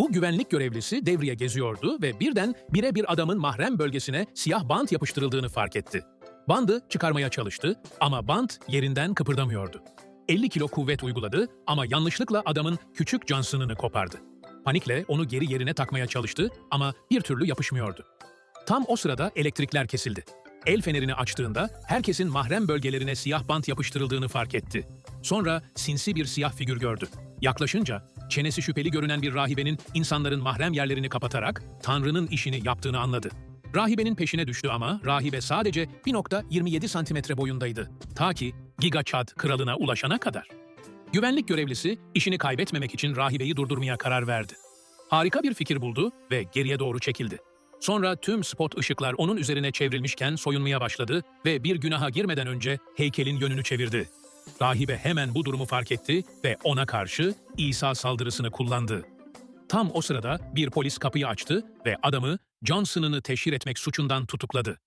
Bu güvenlik görevlisi devriye geziyordu ve birden birebir adamın mahrem bölgesine siyah bant yapıştırıldığını fark etti. Bandı çıkarmaya çalıştı ama bant yerinden kıpırdamıyordu. 50 kilo kuvvet uyguladı ama yanlışlıkla adamın küçük Johnson'ını kopardı. Panikle onu geri yerine takmaya çalıştı ama bir türlü yapışmıyordu. Tam o sırada elektrikler kesildi. El fenerini açtığında herkesin mahrem bölgelerine siyah bant yapıştırıldığını fark etti. Sonra sinsi bir siyah figür gördü. Yaklaşınca çenesi şüpheli görünen bir rahibenin insanların mahrem yerlerini kapatarak Tanrı'nın işini yaptığını anladı. Rahibenin peşine düştü ama rahibe sadece 1.27 santimetre boyundaydı. Ta ki Giga Chad kralına ulaşana kadar. Güvenlik görevlisi işini kaybetmemek için rahibeyi durdurmaya karar verdi. Harika bir fikir buldu ve geriye doğru çekildi. Sonra tüm spot ışıklar onun üzerine çevrilmişken soyunmaya başladı ve bir günaha girmeden önce heykelin yönünü çevirdi. Rahibe hemen bu durumu fark etti ve ona karşı İsa saldırısını kullandı. Tam o sırada bir polis kapıyı açtı ve adamı Johnson'ını teşhir etmek suçundan tutukladı.